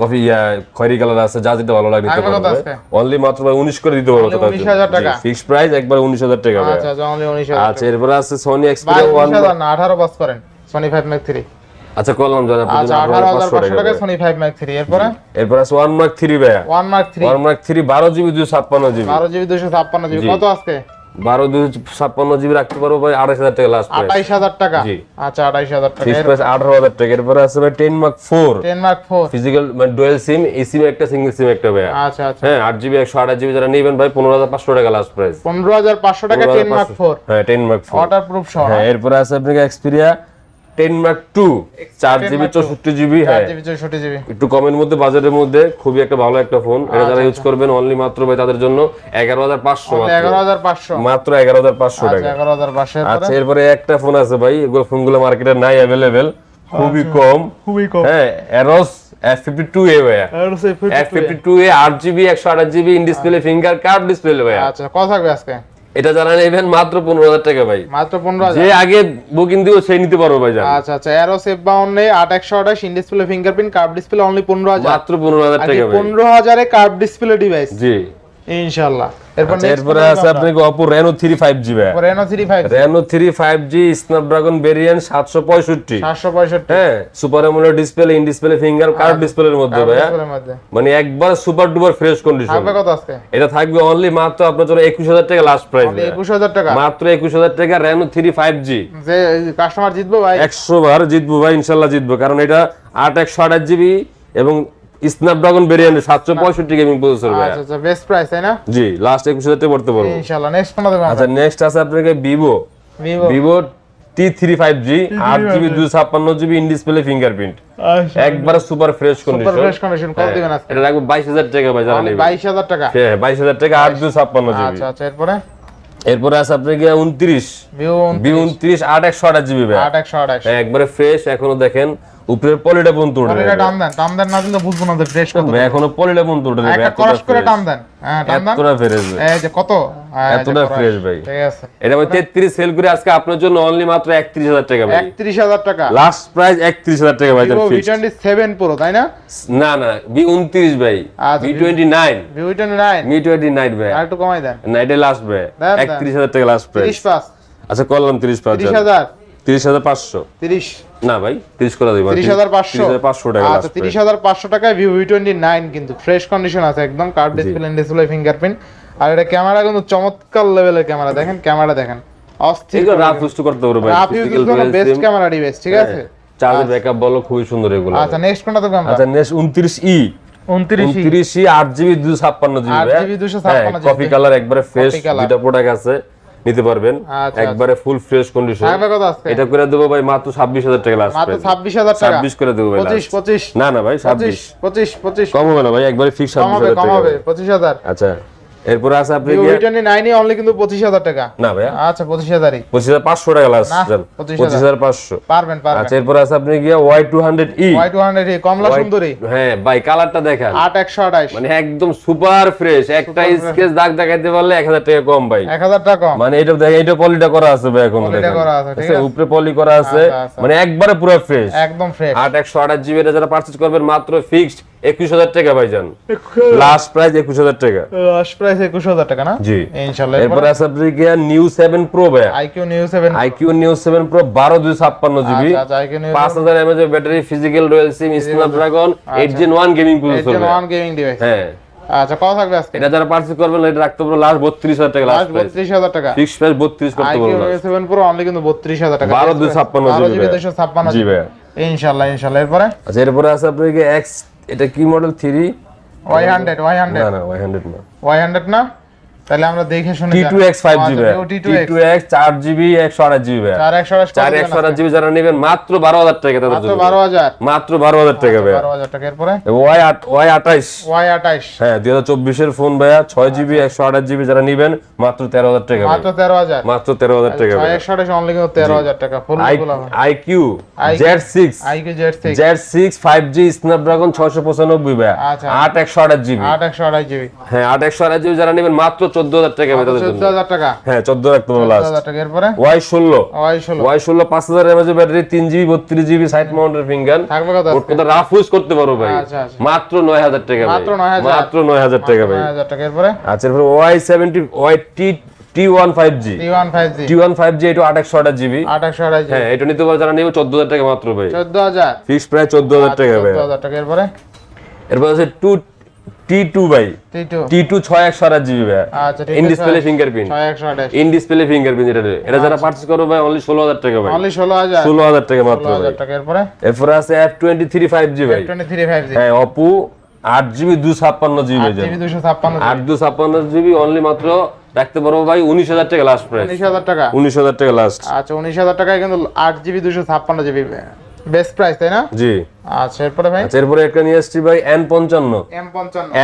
কফি খয়েরি কালার আছে যার যেটা ভালো লাগে নিতে পারবে অনলি মাত্র ভাই 19 করে দিতে পারব 19,000? ফিক্সড প্রাইস একবার 19000 টাকা ভাই। আচ্ছা আচ্ছা অনলি উনিশ হাজার আচ্ছা এরপর আছে সোনি এক্সপিরিয়া উনিশ 1 হাজার না আঠারো পাস করেন সোনি ফাইভ মার্ক থ্রি আচ্ছা আচ্ছা টাকা সোনি ফাইভ মার্ক থ্রি এরপরে? এরপর আছে 1 মার্ক 3 ভাই one mark three 1 mark 3 12 GB 256 GB. বারো জিবি দুশো ছাপ্পান্ন জিবি। জি। কত আজকে? 12 256 জিবি রাখতে পারব ভাই 28000 টাকা লাস্ট প্রাইস আঠাইশ হাজার টাকা? জি। আচ্ছা আঠাইশ হাজার টাকা। প্রাইস 18000 টাকা। এরপর আছে ভাই 10 mark 4 ten mark four physical মানে ডুয়েল সিম এই সিম একটা সিঙ্গেল সিম একটা ভাই আচ্ছা আচ্ছা। হ্যাঁ আট জিবি একশো আঠাশ জিবি যারা নেবেন ভাই পনেরো হাজার পাঁচশো টাকা লাস্ট প্রাইস পনেরো হাজার পাঁচশো টাকা টেন মার্ক ফোর হ্যাঁ ten mark four waterproof সহ হ্যাঁ এরপরে আছে আপনাকে এক্সপিরিয়া টেন মার্ক টু চার জিবি চৌষট্টি জিবি হ্যাঁ। জিবি চৌষট্টি জিবি একটু কমের মধ্যে বাজেটের মধ্যে খুবই একটা ভালো একটা ফোন এটা যারা ইউজ করবেন অনলি মাত্র ভাই তাদের জন্য এগারো হাজার পাঁচশো এগারো হাজার পাঁচশো। মাত্র এগারো হাজার পাঁচশো আচ্ছা টাকা। এগারো হাজার পাঁচশো আচ্ছা এরপরে একটা ফোন আছে ভাই এগুলো ফোনগুলো মার্কেটে নাই অ্যাভেলেবেল খুবই কম। খুবই কম। হ্যাঁ এরোস ভাইয়া। In display finger curve display ভাইয়া। আচ্ছা কত থাকবে আজকে? এটা যারা নেবেন মাত্র পনেরো হাজার টাকা ভাই। মাত্র পনেরো হাজার? যে আগে বুকিং দিও সেই নিতে পারব ভাই জান। আচ্ছা আচ্ছা এরো সেফ বাউন্ডে আট একশো আঠাশ in display fingerprint curve display only পনেরো হাজার। মাত্র পনেরো হাজার টাকা ভাই। পনেরো হাজারে কার্ভ ডিসপ্লে ডিভাইস জি। ইনশাআল্লাহ। এরপর আচ্ছা, এরপরে আছে ভাই ভেরিয়েন্ট হ্যাঁ super AMOLED display in display finger curve ডিসপ্লের মধ্যে ভাইয়া। মানে একবার সুপার ডুপার ফ্রেশ কন্ডিশন থাকবে কত এটা থাকবে অনলি মাত্র আপনার জন্য একুশ হাজার টাকা লাস্ট প্রাইস একুশ হাজার টাকা? মাত্র একুশ হাজার টাকা রেনো থ্রি ফাইভ জি যে কাস্টমার জিতবো ভাই। একশো বার জিতবো ভাই ইনশাল্লাহ জিতবো। কারণ এটা আট একশো আঠাশ জিবি এবং স্ন্যাপড্রাগন ভেরিয়েন্ট সাতশো পঁয়ষট্টি গেমিং প্রসেসর ভাই আচ্ছা আচ্ছা বেস্ট প্রাইস তাই না? জি লাস্ট একুশ হাজার টাকা পড়তে পারব। ইনশাআল্লাহ নেক্সট কোনটা দেবো আচ্ছা নেক্সট আছে আপনাকে Vivo Vivo Vivo T three five G আট জিবি দুশো ছাপ্পান্ন জিবি ইন ডিসপ্লে ফিঙ্গারপ্রিন্ট একবার super fresh condition super fresh condition কত দিবেন আজকে? এটা বাইশ হাজার টাকা ভাই বাইশ হাজার টাকা? হ্যাঁ বাইশ হাজার টাকা আট দুশো ছাপ্পান্ন জিবি আচ্ছা আচ্ছা এরপরে? এরপরে আছে আপনাকে উনত্রিশ। ভিভো বি উনত্রিশ। আট একশো আঠাশ জিবি ভাই হ্যাঁ, একবারে ফ্রেশ এখনও দেখেন। উপরের পলিটা পর্যন্ত উঠে টান দেন টান দেন না কিন্তু বুঝব না যে ফ্রেশ কত। এখনও পলিটা পর্যন্ত উঠে যাবে একটা ক্রস করে টান দেন। হ্যাঁ টান দেন। এতটা ফ্রেশ ভাই। এই যে কত? হ্যাঁ, এতটা ফ্রেশ ভাই। ঠিক আছে। এটা ভাই তেত্রিশ সেল করে আজকে আপনার জন্য অনলি মাত্র একত্রিশ হাজার টাকা ভাই। একত্রিশ হাজার টাকা। লাস্ট প্রাইস একত্রিশ হাজার টাকা ভাই প্রো তাই না? না না বি উনত্রিশ ভাই আচ্ছা, ভাই। আর একটু কমাই দেন। না এটা লাস্ট ভাই। দেন, দেন। একত্রিশ হাজার টাকা লাস্ট প্রাইস তিরিশ পাঁচ। আচ্ছা করলাম তিরিশ পাঁচ তিরিশ হাজার। তিরিশ হাজার পাঁচশো। তিরিশ। না ভাই তিরিশ করে তিরিশ হাজার পাঁচশো? টাকা আচ্ছা তিরিশ হাজার পাঁচশো টাকায় ভিভো ভি টোয়েন্টি নাইন কিন্তু ফ্রেশ কন্ডিশন আছে একদম কার্ড ডিসপ্লে ডিসপ্লে ফিঙ্গারপ্রিন্ট আর এটা ক্যামেরা কিন্তু চমৎকার লেভেলের ক্যামেরা দেখেন ক্যামেরা দেখেন। অস্থির রাফ ইউজ করতে পারব ভাই rough use best camera device ঠিক আছে? চার্জের ব্যাকআপ বলো খুবই সুন্দর এগুলো। আচ্ছা নেক্সট কোনটা দেখব আমরা আচ্ছা নেক্সট উনত্রিশ ই উনত্রিশ উনত্রিশ ই আট জিবি দুশো ছাপ্পান্ন জিবি 8GB 256 কফি কালার একবারে ফ্রেশ। দুইটা প্রোডাক্ট আছে। নিতে পারবেন। আচ্ছা, একবারে ফুল ফ্রেশ কন্ডিশন এটা করে দেবো ভাই মাত্র ছাব্বিশ হাজার টাকা লাস্ট মাত্র ছাব্বিশ হাজার টাকা। ছাব্বিশ করে দেবো ভাই পঁচিশ না না ভাই ছাব্বিশ। পঁচিশ পঁচিশ কম হবে না ভাই একবারে ফিক্স ছাব্বিশ হাজার কম হবে পঁচিশ হাজার। আচ্ছা। এরপরে আছে আপনি গিয়ে ভি টোয়েন্টি নাইনই অনলি কিন্তু পঁচিশ হাজার টাকা। না ভাইয়া। আচ্ছা পঁচিশ হাজারই। পঁচিশ হাজার পাঁচশো টাকা লাস্ট না, দেন। 25,000 পঁচিশ হাজার পাঁচশো। পারবেন পারবেন। আচ্ছা এরপরে আছে আপনি গিয়ে ওয়াই ওয়াই টু হান্ড্রেড কমলা সুন্দরী। হ্যাঁ ভাই কালারটা দেখেন। আট একশো আঠাইশ মানে একদম সুপার ফ্রেশ। একটা স্কেচ দাগ দেখাইতে পারলে এক হাজার টাকা কম ভাই। এক হাজার টাকা কম। মানে এটা দেখ এটা পলিটা করা আছে ভাই এখন Poly টা করা আছে, ঠিক আচ্ছা, আছে। উপরে পলি করা আছে। আচ্ছা, আচ্ছা। মানে একবারে পুরো ফ্রেশ একদম ফ্রেশ আট একশো আঠাশ জিবি এটা যারা পারচেজ করবেন মাত্র ফিক্সড একুশ হাজার টাকা ভাইজান। লাস্ট প্রাইস একুশ হাজার টাকা। লাস্ট প্রাইস একুশ হাজার টাকা না? জি। ইনশাল্লাহ এরপরে আছে আপনি গিয়ে নিউ সেভেন প্রো ভাইয়া। IQOO Neo seven iQOO Neo seven pro বারো দুই ছাপ্পান্ন জিবি। আচ্ছা আইকিউ পাঁচ হাজার mAh battery physical royal SIM Snapdragon eight gen one gaming processor one gaming device হ্যাঁ। আচ্ছা কত থাকবে আজকে? এটা যারা পারচেজ করবেন এটা রাখতে পারব লাস্ট বত্রিশ হাজার টাকা লাস্ট লাস্ট প্রাইস বত্রিশ হাজার টাকা। ফিক্স প্রাইস করতে পারব প্রো অনলি কিন্তু বত্রিশ হাজার টাকা। বারো দুই ছাপ্পান্ন বারো জিবি জিবি দুশো ছাপ্পান্ন জি ভাইয়া। ইনশাল্লাহ ইনশাল্লাহ এরপরে? আচ্ছা এরপরে আছে এক্স এটা কি model three Y hundred Y hundred না না ওয়াই হান্ড্রেড না। ওয়াই হান্ড্রেড না? তাহলে আমরা দেখে শুনে T two X five GB T T two X চার জিবি একশো আঠাশ জিবি ভাইয়া চার একশো আঠাশ চার একশো আঠাশ জিবি যারা নেবেন মাত্র বারো হাজার টাকা তাদের জন্য। বারো হাজার। মাত্র বারো হাজার টাকা ভাইয়া। বারো হাজার টাকা। এরপরে? ওয়াই আট ওয়াই আঠাইশ। ওয়াই আঠাইশ। হ্যাঁ দুই হাজার চব্বিশের ফোন ভাইয়া ছয় জিবি একশো আঠাশ জিবি যারা নিবেন মাত্র তেরো হাজার টাকা মাত্র তেরো হাজার। মাত্র তেরো হাজার টাকা অনলি কিন্তু তেরো হাজার টাকা full IQ Z six iQOO Z six Z six five G Snapdragon ছয়শো পঁচানব্বই ভাইয়া। আচ্ছা। আট একশো আঠাশ জিবি আট একশো আঠাশ জিবি হ্যাঁ আট একশো আঠাশ জিবি যারা নেবেন মাত্র চোদ্দ হাজার টাকা চোদ্দ হাজার টাকা? হ্যাঁ চোদ্দ রাখতে পারব লাস্ট টাকা এরপরে? ওয়াই ষোলো। ওয়াই ষোলো। ওয়াই ষোলো পাঁচ হাজার এমএজ ব্যাটারি তিন জিবি বত্রিশ জিবি সাইড মাউন্টের ফিঙ্গার থাকবে কত? ওর কথা রাফ ইউজ করতে পারো ভাই। আচ্ছা, আচ্ছা। মাত্র নয় হাজার টাকা ভাই। মাত্র 9,000 মাত্র নয় হাজার টাকা ভাই। টাকা এরপরে? আচ্ছা এরপর ওয়াই সেভেন্টি ওয়াই টি এটা হ্যাঁ এটা নিতে পারো যারা নেবে চোদ্দ হাজার টাকা মাত্র ভাই। চোদ্দ হাজার। ফিক্স প্রায় চোদ্দ হাজার টাকা ভাই। এরপর? আছে টু টি টু ভাই। জিবি ভাই। আচ্ছা ইন ডিসপ্লে ফিঙ্গারপ্রিন্ট ছয় একশো আঠাশ। ইন ডিসপ্লে ফিঙ্গারপ্রিন্ট এটা এটা যারা পারচেজ করবে ভাই অনলি ষোলো হাজার টাকা ভাই। অনলি ষোলো হাজার? টাকা মাত্র ষোলো ভাই। হাজার টাকা এরপরে? এরপরে আছে F twenty three five G ভাই। টোয়েন্টি থ্রি ফাইভ জি হ্যাঁ অপু আট জিবি দু ছাপ্পান্ন জিবি জিবি জিবি অনলি মাত্র রাখতে পারব ভাই উনিশ হাজার টাকা লাস্ট প্রাইস উনিশ হাজার টাকা? উনিশ হাজার টাকা লাস্ট আচ্ছা উনিশ হাজার টাকায় কিন্তু আট জিবি দুশো ছাপ্পান্ন জিবি বেস্ট প্রাইস তাই না? জি। আচ্ছা এরপরে ভাই? আচ্ছা এরপরে একটা নিয়ে আসছি ভাই এন পঞ্চান্ন।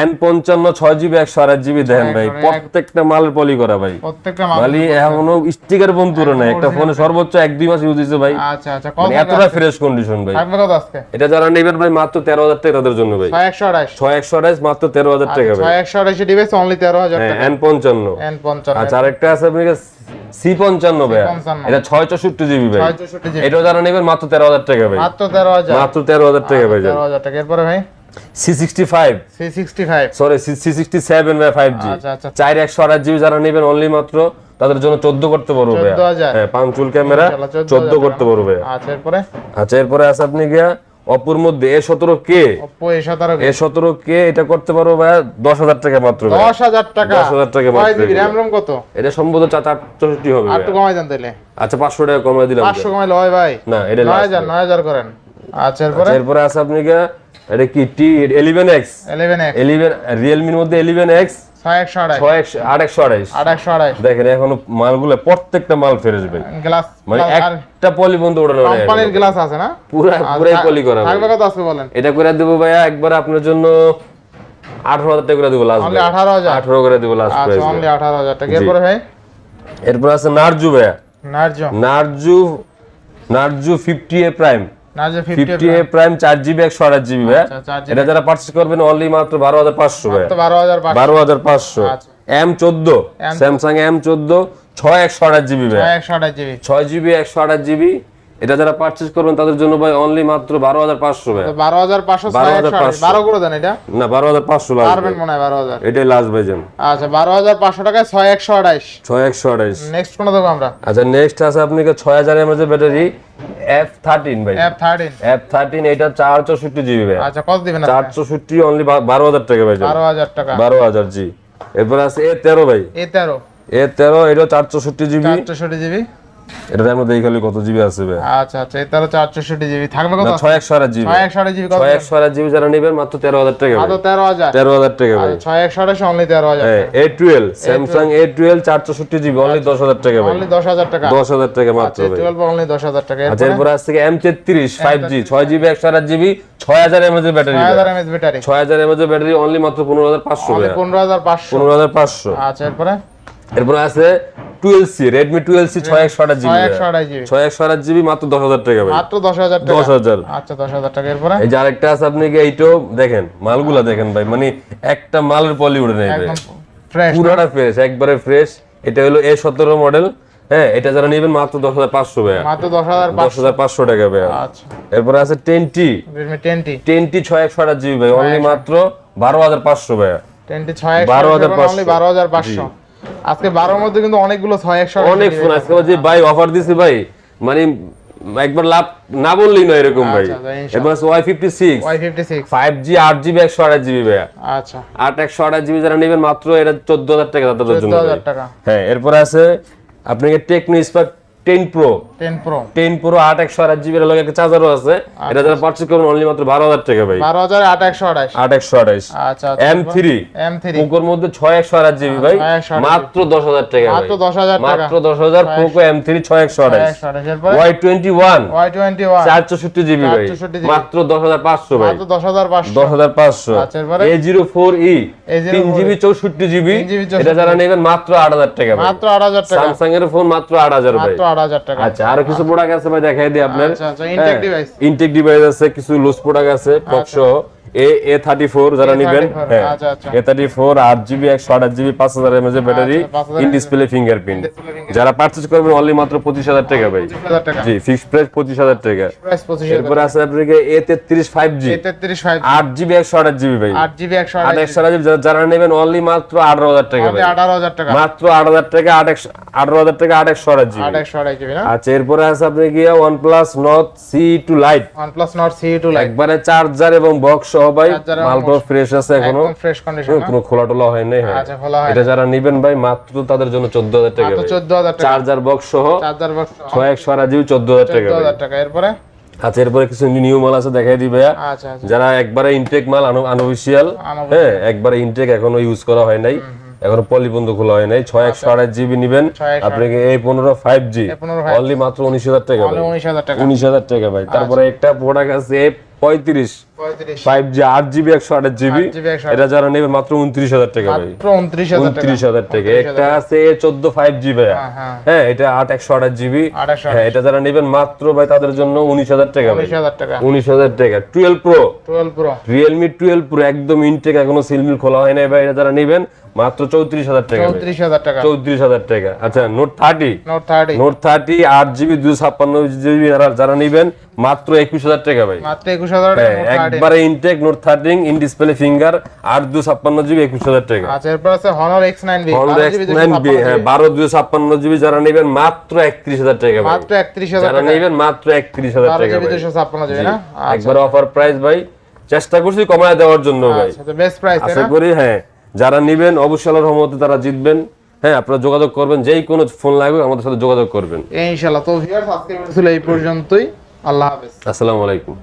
এন পঞ্চান্ন। ছয় জিবি একশো আঠাশ জিবি দেন ভাই। প্রত্যেকটা মালের পলি করা ভাই। প্রত্যেকটা মালি এখনও স্টিকার পর্যন্ত উড়ে নাই। একটা ফোনে সর্বোচ্চ এক দুই মাস ইউজ হয়েছে ভাই। আচ্ছা আচ্ছা এতটা ফ্রেশ কন্ডিশন ভাই। থাকবে কত আজকে? এটা যারা নেবেন ভাই মাত্র তেরো হাজার টাকা তাদের জন্য ভাই। ছয় একশো আঠাশ ছয় একশো আঠাশ মাত্র তেরো হাজার টাকা ভাই। ছয় একশো আঠাশি ডিভাইস অনলি তেরো হাজার হ্যাঁ টাকা। এন পঞ্চান্ন। এন পঞ্চান্ন। আচ্ছা আরেকটা আছে সি পঞ্চান্ন ভাই। এটা ছয় চৌষট্টি জিবি ভাই। এটাও যারা নেবেন মাত্র তেরো হাজার টাকা ভাই। মাত্র তেরো হাজার। মাত্র তেরো হাজার টাকা ভাই তেরো হাজার টাকা। এরপরে ভাই? আচ্ছা, আচ্ছা। যারা নেবেন অনলি মাত্র তাদের জন্য চোদ্দ করতে পারব 14,000 হ্যাঁ ক্যামেরা ইনশাআল্লাহ, 14,000 চোদ্দ করতে পারব আচ্ছা এরপরে? আচ্ছা আছে আপনি গিয়া অপুর মধ্যে এ সতেরো কে। এ সতেরো কে। এটা করতে পারব ভাই দশ হাজার টাকা মাত্র দশ হাজার টাকা। 10,000 টাকা কয় মাত্র জিবি এগুলো। কত? এটা সম্ভবত চার হবে আচ্ছা পাঁচশো টাকা কমাই দিলাম পাঁচশো কমাইলে হয় ভাই। না এটা নয় হাজার। নয় হাজার করেন। আচ্ছা এরপরে? আচ্ছা, এরপরে আছে আপনি এটা কি T eleven X eleven X eleven রিয়েলমির মধ্যে এলিভেন এক্স ছয় একশো আঠাশ ছয় একশো আট একশো আঠাইশ আট একশো আঠাশ দেখেন এখনও মালগুলো প্রত্যেকটা মাল ফেরেস ভাই। গ্লাস মানে একটা পলি বন্ধ ওঠানো কোম্পানির গ্লাস আছে না? পুরা পুরাই পলি করা থাকবে কত আজকে বলেন? এটা করে দেবো ভাইয়া একবার আপনার জন্য আঠারো হাজার টাকা করে দেবো লাস্ট অনলি আঠারো হাজার? আঠারো করে দেবো লাস্ট আচ্ছা অনলি টাকা। এরপরে ভাই? এরপর আছে নার্জু ভাইয়া। Narzo. Narzo Narzo fifty A prime 50 GB একশো 4GB জিবি ভাই। এটা যারা পারচেজ করবেন অনলি মাত্র 12500 ভাই। মাত্র 12500 12500 M14 Samsung M14 6128GB ভাই। 6128GB 6GB 128GB এটা যারা পার্চেস করবেন তাদের জন্য ভাই অনলি মাত্র বারো হাজার পাঁচশো ভাই। বারো হাজার পাঁচশো 12,500 বারো করে দেন এটা? না বারো হাজার পাঁচশো লাগবে পারবেন মনে হয় বারো হাজার। এটাই লাস্ট ভাইজান আচ্ছা বারো হাজার পাঁচশো টাকায় ছয় একশো আঠাইশ। ছয় একশো আঠাইশ। নেক্সট কোনো দেবো আমরা? আচ্ছা নেক্সট আছে আপনাকে ছয় হাজার এমএচ ব্যাটারি এফ থার্টিন ভাই। এফ থার্টিন এফ থার্টিন এটা চার চৌষট্টি জিবি ভাই। আচ্ছা কত দিবেন চার চৌষট্টি অনলি বারো হাজার টাকা ভাই বারো হাজার টাকা। বারো হাজার জি এরপর আছে এ তেরো ভাই। এ তেরো। এ তেরো এটা চার চৌষট্টি জিবি চারশোষট্টি জিবি আমরা দেখি খালি কত জিবি আছে আচ্ছা আচ্ছা এ তেরো চারশোষট্টি জিবি থাকবে কত? না ছয় একশো আঠাশ জিবি ছয় একশো আঠাশ জিবি কত? ছয় একশো আঠাশ জিবি যারা নেবেন মাত্র তেরো হাজার টাকা ভাই। মাত্র তেরো হাজার টাকা ভাই। ছয় একশো আঠাশ অনলি তেরো হাজার A twelve Samsung A twelve GB only দশ হাজার টাকা ভাই। অনলি দশ হাজার টাকা। দশ হাজার টাকা মাত্র ভাই। টুয়েলভ অনলি দশ হাজার টাকা। আচ্ছা এরপর তেত্রিশ ফাইভ জি ছয় জিবি একশো আঠাশ জিবি ছয় হাজার এমএজ এর ব্যাটারি ছয় হাজার এমএস ব্যাটারি ছয় হাজার এমএজ এর ব্যাটারি অনলি মাত্র পনেরো হাজার পাঁচশো অনলি ভাই। পনেরো হাজার পাঁচশো। পনেরো হাজার পাঁচশো। আচ্ছা এরপরে? এরপর আছে twelve C Redmi twelve C ছয় একশো আঠাশ জিবি। ছয় একশো আঠাশ জিবি। ছয় একশো আঠাশ জিবি মাত্র দশ হাজার টাকা মাত্র দশ হাজার দশ হাজার। আচ্ছা দশ হাজার টাকা এরপরে? এই যে আরেকটা আছে আপনি কি এইটাও দেখেন মালগুলা দেখেন ভাই মানে একটা মালের পলি উঠে নেই ভাই। একদম ফ্রেশ পুরাটা ফ্রেশ একবারে ফ্রেশ এটা হলো এ সতেরো মডেল হ্যাঁ এটা যারা নেবেন মাত্র দশ হাজার পাঁচশো ভাইয়া। মাত্র দশ হাজার পাঁচশো। টাকা ভাইয়া। আচ্ছা। এরপর আছে টেন টি টেনটি ছয় একশো আঠাশ জিবি ভাই অনলি মাত্র বারো হাজার পাঁচশো ভাইয়া। টেনটি ছয় বারো হাজার পাঁচশো। বারো হাজার পাঁচশো। আজকে 12 এর মধ্যে কিন্তু অনেকগুলো ছয় একশো অনেক ফোন আজকে যে ভাই অফার দিছি ভাই। মানে একবার লাভ না বললেই নয় এরকম ভাই। আছে Y fifty six Y fifty six five G আট জিবি একশো আঠাশ জিবি ভাইয়া। আচ্ছা। আট একশো আঠাশ জিবি যারা নেবেন মাত্র এটা চোদ্দ হাজার টাকা তাদের জন্য 14,000 টাকা। হ্যাঁ এরপরে আছে আপনাকে Tecno Spark ten pro. Ten pro. Ten pro আট একশো আঠাশ জিবি এর একটা চার্জারও আছে। এটা যারা পারচেজ করবেন অনলি মাত্র বারো হাজার টাকা ভাই। বারো হাজার আট একশো আঠাশ। আট একশো আঠাশ। আচ্ছা এম থ্রি এম থ্রি পোকোর মধ্যে ছয় একশো আঠাশ জিবি ভাই। মাত্র দশ হাজার টাকা মাত্র দশ হাজার মাত্র দশ হাজার পোকো এম থ্রি ছয় একশো আঠাশ। একশো আঠাশ। এরপরে? Y twenty one Y twenty one চার চৌষট্টি জিবি। ভাই মাত্র দশ হাজার পাঁচশো ভাই। দশ হাজার পাঁচশো। দশ হাজার পাঁচশো। আচ্ছা, এ জিরো ফোর ই A04 তিন জিবি চৌষট্টি জিবি। এটা যারা নেবেন মাত্র আট হাজার টাকা মাত্র আট হাজার টাকা। স্যামসাং এর ফোন মাত্র আট হাজার ভাই। টাকা। আচ্ছা আর কিছু প্রোডাক্ট আছে ভাই দেখাই দিই আপনার। আচ্ছা, আচ্ছা, ইনটেক ডিভাইস ইনটেক ডিভাইস আছে কিছু লুজ প্রোডাক্ট আছে টক সহ। এ এ থার্টি ফোর যারা নেবেন হ্যাঁ আচ্ছা, আচ্ছা। এ থার্টি ফোর আট জিবি একশো আঠাশ জিবি পাঁচ হাজার এমএজ ব্যাটারি আচ্ছা, 5000 ইন ডিসপ্লে ফিঙ্গারপ্রিন্ট যারা পারচেজ করবেন অনলি মাত্র পঁচিশ হাজার টাকা ভাই। জি ফিক্সড প্রাইস পঁচিশ হাজার টাকা। প্রাইস পঁচিশ হাজার এরপর আছে আপনাকে এ তেত্রিশ ফাইভ জি আট জিবি একশো আঠাশ জিবি ভাই। আট জিবি একশো আট একশো আঠাশ জিবি যারা নেবেন অনলি মাত্র আঠারো হাজার টাকা ভাই। আঠারো হাজার টাকা। মাত্র আট হাজার টাকা আট একশো আঠারো হাজার টাকা আট একশো আঠাশ জিবি আচ্ছা এরপরে আছে আপনি গিয়ে one plus Nord C two lite one plus Nord C two like একবারে চার্জার এবং বক্স ভাই Charger এবং মাল তো ফ্রেশ আছে এখনও। ফ্রেশ কন্ডিশন হ্যাঁ, কোনো খোলা টোলা নাই আচ্ছা খোলা হয় এটা যারা নিবেন ভাই মাত্র তাদের জন্য টাকা চার্জার বক্স সহ চার্জার বক্স এরপরে? আচ্ছা এরপরে কিছু নিউ মাল আছে দেখাই দিই ভাইয়া। আচ্ছা যারা একবারে ইনটেক মাল আনঅফিসিয়াল হ্যাঁ একবারে ইনটেক এখনও ইউজ করা হয় নাই। এখন পলি বন্ধ খোলা হয় নাই। ছয় একশো আঠাশ জিবি নিবেন। 628 আপনাকে এই পনেরো five G A15 5G only মাত্র উনিশ হাজার টাকা উনিশ হাজার টাকা। ভাই। তারপরে একটা প্রোডাক্ট আছে পঁয়ত্রিশ। ফাইভ জি আট জিবি একশো আঠাশ জিবি এটা যারা নেবে মাত্র উনত্রিশ হাজার টাকা ভাই। উনত্রিশ হাজার টাকা। উনত্রিশ হাজার টাকা। একটা আছে চোদ্দ ফাইভ জি হ্যাঁ, এটা আট একশো আঠাশ জিবি হ্যাঁ এটা যারা নেবেন মাত্র ভাই তাদের জন্য উনিশ হাজার টাকা ভাই। উনিশ হাজার টাকা। উনিশ হাজার টাকা। Twelve pro twelve pro Realme twelve pro একদম ইনটেক এখনও সিলমিল খোলা হয় নাই ভাই। এটা যারা নেবেন মাত্র চৌত্রিশ হাজার টাকা চৌত্রিশ হাজার টাকা। চৌত্রিশ হাজার টাকা। আচ্ছা Note thirty Note thirty Note thirty আট জিবি দুশো ছাপ্পান্ন জিবি যারা নিবেন মাত্র একুশ হাজার টাকা ভাই। মাত্র একুশ হাজার একবারে intact Note thirteen in display finger আট দুশো ছাপ্পান্ন জিবি একুশ হাজার টাকা। আচ্ছা এরপর আছে Honda X9B, হ্যাঁ বারো দুশো ছাপ্পান্ন জিবি যারা নেবেন মাত্র একত্রিশ হাজার টাকা মাত্র একত্রিশ হাজার যারা নেবেন মাত্র একত্রিশ হাজার বারো টাকা জিবি না? একবার অফার প্রাইস ভাই চেষ্টা করছি কমায় দেওয়ার জন্য ভাই। আচ্ছা বেস্ট প্রাইস আশা করি হ্যাঁ। যারা নিবেন অবশ্যই আল্লাহর রহমতে তারা জিতবেন। হ্যাঁ আপনারা যোগাযোগ করবেন যেই কোনো ফোন লাগবে আমাদের সাথে যোগাযোগ করবেন। ইনশাআল্লাহ। তো ভিউয়ার্স আজকে ভিডিও ছিল এই পর্যন্তই। আল্লাহ হাফেজ। আসসালামু আলাইকুম।